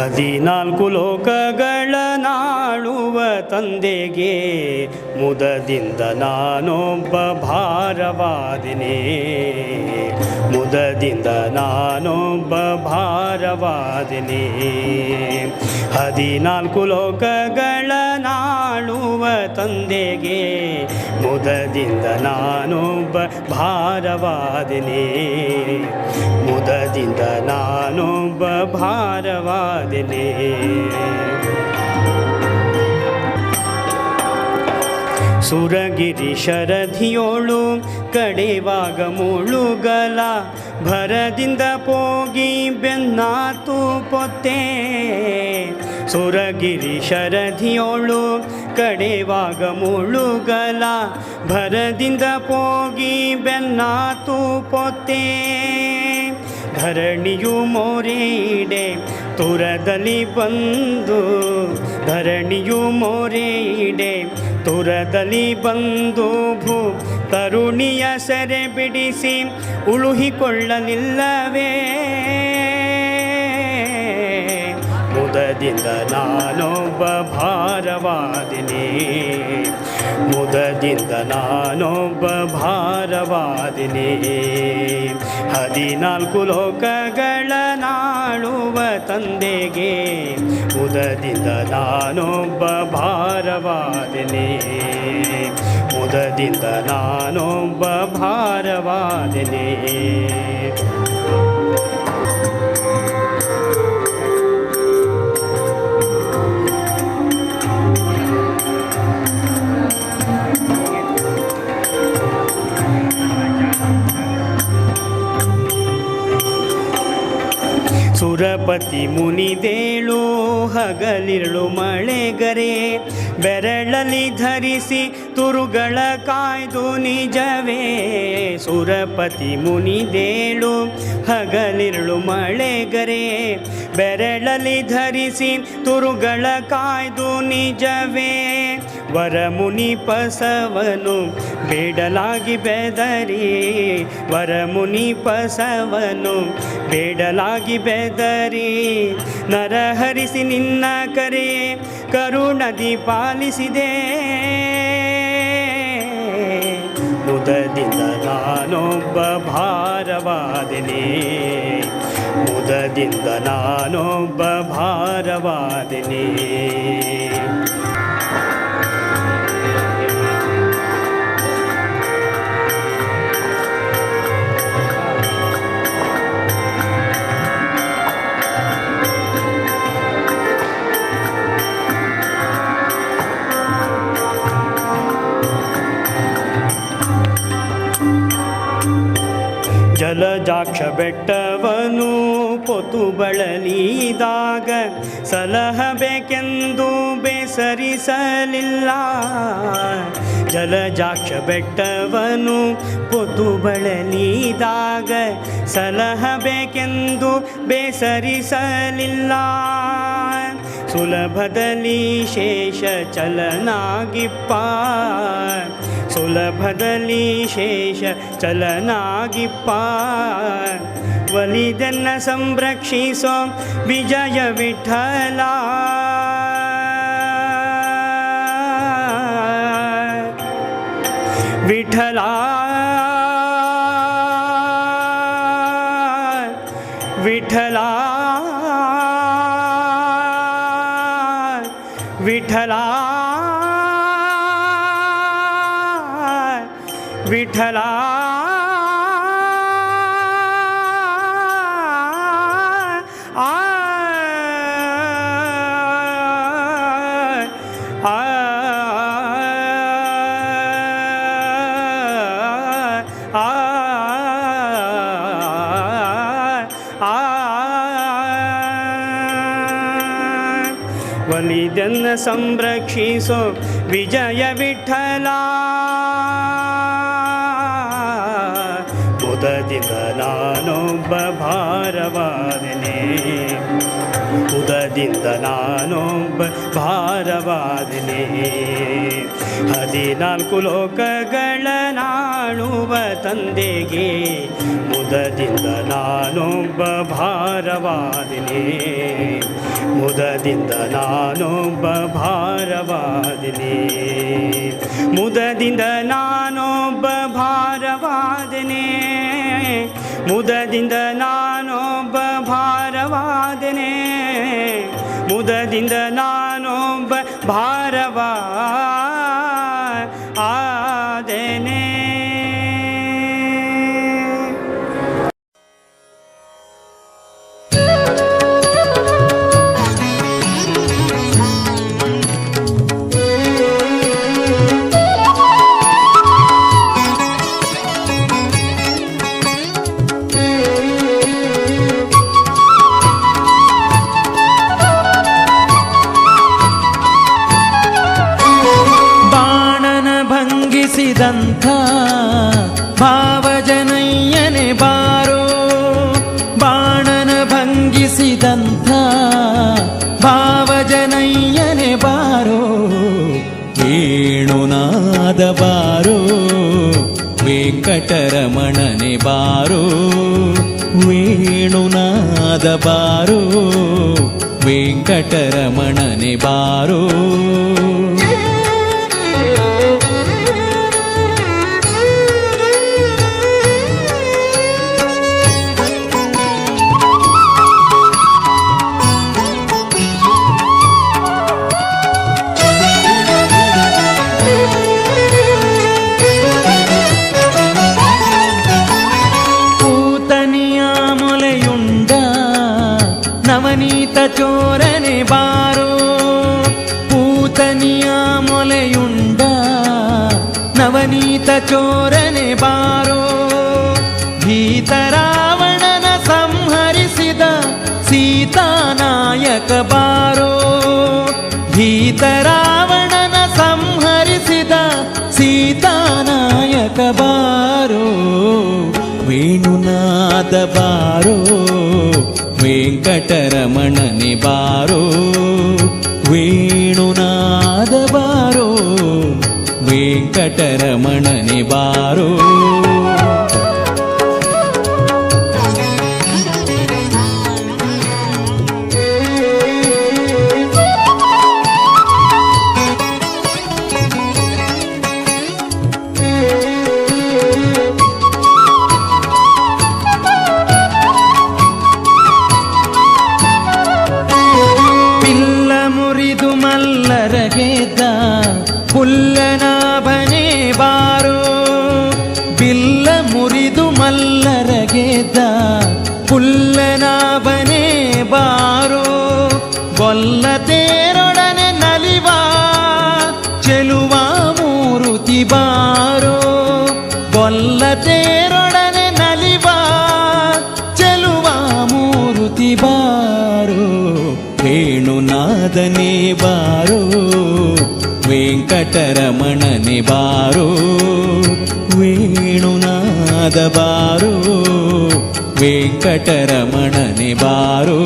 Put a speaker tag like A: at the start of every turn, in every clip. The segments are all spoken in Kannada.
A: ಹದಿನಾಲ್ಕು ಲೋಕಗಳ ನಾಳುವ ತಂದೆಗೆ ಮುದದಿಂದ ನಾನೊಬ್ಬ ಭಾರವಾದಿನೇ. ಮುದದಿಂದ ನಾನೊಬ್ಬ ಭಾರವಾದಿನೇ. ಹದಿನಾಲ್ಕು ಲೋಕಗಳ ನಾಳುವ ತಂದೆಗೆ ಮುದದಿಂದ ನಾನೊಬ್ಬ ಭಾರವಾದನೆ. ಮುದದಿಂದ ನಾನೊಬ್ಬ ಭಾರವಾದನೆ. ಸುರಗಿರಿ ಶರಧಿಯೋಳು ಕಡೆವಾಗ ಮುಳುಗಲ, ಭರದಿಂದ ಪೋಗಿ ಬೆನ್ನಾತು ಪೊತ್ತೆ. ಸುರಗಿರಿ ಶರಧಿಯೋಳು ಕಡೆವಾಗ ಮುಳುಗಲ, ಭರದಿಂದ ಪೋಗಿ ಬೆನ್ನಾತು ತೂಪೊತ್ತೆ. ಧರಣಿಯು ಮೋರೆಡೆ ತುರದಲ್ಲಿ ಬಂದು, ಧರಣಿಯು ಮೋರೆಡೆ ತುರದಲ್ಲಿ ಬಂದು ಭೂ ತರುಣಿಯ ಸೆರೆ ಬಿಡಿಸಿ ಉಳುಹಿಕೊಳ್ಳಲಿಲ್ಲವೇ. ಮುದದಿಂದ ನಾನೊಬ್ಬ ಭಾರವಾದಿನಿ. ಮುದದಿಂದ ನಾನೊಬ್ಬ ಭಾರವಾದಿನಿ. ಹದಿನಾಲ್ಕು ಲೋಕಗಳ ನಾಳುವ ತಂದೆಗೆ ಮುದದಿಂದ ನಾನೊಬ್ಬ ಭಾರವಾದಿನಿ. ಮುದದಿಂದ ನಾನೊಬ್ಬ ಭಾರವಾದಿನಿ. ಸುರಪತಿ ಮುನಿದೇಳು, ಹಗಲಿರುಳು ಮಳೆಗರೆ, ಬೆರಳಲಿ ಧರಿಸಿ ತುರುಗಳ ಕಾಯ್ದು ನಿಜವೇ. ಸುರಪತಿ ಮುನಿದೇಳು, ಹಗಲಿರುಳು ಮಳೆಗರೆ, ಬೆರಳಲಿ ಧರಿಸಿ ತುರುಗಳ ಕಾಯ್ದು ನಿಜವೇ. ವರಮುನಿ ಪಸವನು ಬೇಡಲಾಗಿ ಬೆದರಿ. ವರಮುನಿ ಪಸವನು ಬೇಡಲಾಗಿ ಬೆದರಿ. ನರಹರಿಸಿ ನಿನ್ನ ಕರೆ, ಕರುಣದಿ ಪಾಲಿಸಿದೆ. ಮುದದಿಂದ ನಾನೊಬ್ಬ ಭಾರವಾದಿನಿ. ಮುದದಿಂದ ನಾನೊಬ್ಬ ಭಾರವಾದಿನಿ. ಜಲಜಾಕ್ಷ ಬೆಟ್ಟವನು ಪೊತು ಬಳಲಿದಾಗ ಸಲಹಬೇಕೆಂದು ಬೇಸರಿಸಲಿಲ್ಲ. ಜಲಜಾಕ್ಷ ಬೆಟ್ಟವನು ಪೊತು ಬಳಲಿದಾಗ ಸಲಹಬೇಕೆಂದು ಬೇಸರಿಸಲಿಲ್ಲ. ಸುಲಭದಲ್ಲಿ ಶೇಷ ಚಲನಾಗಿಪ್ಪ. ಸುಲಭದಲ್ಲಿ ಶೇಷ ಚಲನಾಗಿಪ್ಪ ಒಲಿದನ್ನ ಸಂರಕ್ಷಿಸೋ ವಿಜಯ ವಿಠಲ ವಿಠಲ ವಿಠಲ विठला आ बलिदं संरक्षिसो विजय विठला ಭಾರವಾದನೆ. ಉದದಿಂದ ನಾನೊಬ್ಬ ಭಾರವಾದನೆ. ಹದಿನಾಲ್ಕು ಲೋಕಗಳ ನಾಳುವ ತಂದೆಗೆ ಮುದದಿಂದ ನಾನೊಬ್ಬ ಭಾರವಾದನೆ. ಮುದದಿಂದ ನಾನೊಬ್ಬ ಭಾರವಾದನೆ. ಮುದದಿಂದ ನಾನೊಬ್ಬ ಭಾರವಾದನೆ. ಮುದದಿಂದ ನಾನೊಬ್ಬ ಮುದದಿಂದ ನಾನೊಬ್ಬ ಭಾರವಾ ಆದನೆ
B: ಭಂಗಿಸಿದಂಥ ಭಾವಜನಯ್ಯನೆ ಬಾರೋ ವೇಣುನಾದ ಬಾರೋ ವೆಂಕಟರಮಣನೆ ಬಾರೋ ವೇಣುನಾದ ಬಾರೋ ವೆಂಕಟರಮಣನೆ ಬಾರೋ. ಭೀತರಾವಣನ ಸಂಹರಿಸಿದ ಸೀತಾನಾಯಕ ಬಾರೋ ವೇಣುನಾದ ಬಾರೋ ವೆಂಕಟರಮಣನೆ ಬಾರೋ ವೇಣುನಾದ ಬಾರೋ ವೆಂಕಟರಮಣನೆ ಬಾರೋ. ಪುಲ್ಲನಾಭನೇ ಬಾರೋ. ಬಿಲ್ಲ ಮುರಿದು ಮಲ್ಲರ ಗೆದ್ದ ಪುಲ್ಲನಾಭನೇ ಬಾರೋ. ಗೊಲ್ಲ ತೇರೊಡನೆ ನಲಿವ ಚೆಲುವ ಮೂರುತಿ ಬಾರೋ. ಗೊಲ್ಲ ತೇರೊಡನೆ ನಲಿವ ಚೆಲುವ ಮೂರುತಿ ಬಾರೋ. ವೇಣುನಾದನೆ ಬಾರೋ. ವೆಂಕಟರಮಣನೆ ಬಾರೋ ವೇಣುನಾದ ಬಾರೋ ವೆಂಕಟರಮಣನೆ ಬಾರೋ.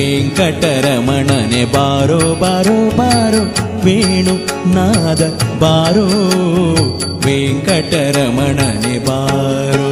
B: ವೆಂಕಟರಮಣನೆ ಬಾರೋ ಬಾರೋ ಬಾರೋ ವೇಣು ನಾದ ಬಾರೋ ವೆಂಕಟರಮಣನೆ ಬಾರೋ